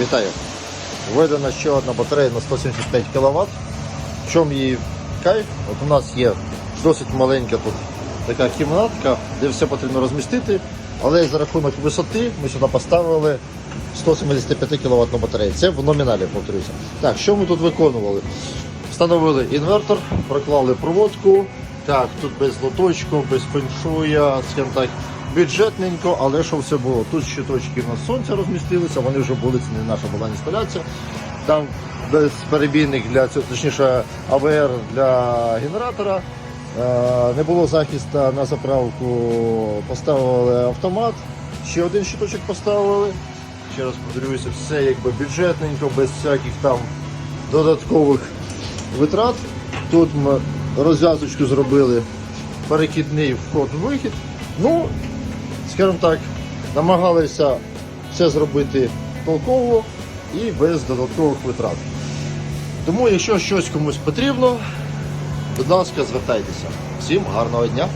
Вітаю! Введена ще одна батарея на 175 кВт. В чому її кайф? От у нас є досить маленька тут така кімнатка, де все потрібно розмістити, але за рахунок висоти ми сюди поставили 175 кВт батарею. Це в номіналі, повторюся. Так, що ми тут виконували? Встановили інвертор, проклали проводку. Так, тут без лоточку, без феншуя, скажімо так, бюджетненько, але що все було? Тут щиточки у нас сонця розмістилися, вони вже були, це не наша була інсталяція. Там безперебійник для цього, точніше, АВР для генератора. Е, Не було захисту на заправку, поставили автомат, ще один щиточок поставили. Ще раз повторююся, все якби бюджетненько, без всяких там додаткових витрат. Тут ми розв'язочку зробили перекидний вход-вихід. Ну, скажімо так, намагалися все зробити толково і без додаткових витрат. Тому, якщо щось комусь потрібно, будь ласка, звертайтеся. Всім гарного дня!